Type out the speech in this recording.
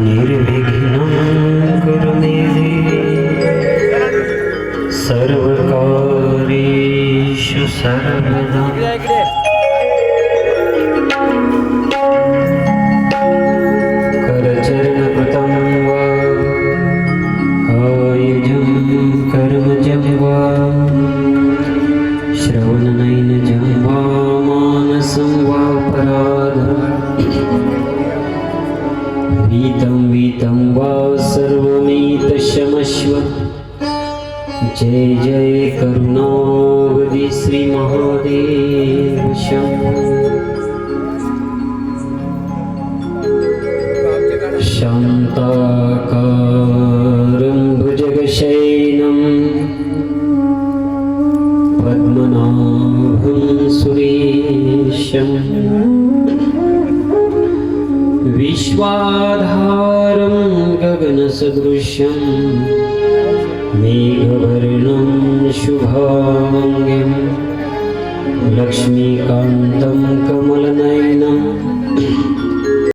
निर्विघ्नं कुरु मे सर्वकार्येषु सर्वदा करचरणकृतं वा कायजं कर्मजं वा श्रवणनयनजं पराधम् वीतं वा सर्वमेतशमश्व। जय जय करुणावधि श्रीमहादेव शान्ताकारं भुजगशयनं। पद्मनाभं सुरेशम्। विश्वाधारं गगनसदृशं मेघवर्णं शुभाङ्ग्यं लक्ष्मीकान्तं कमलनयनम्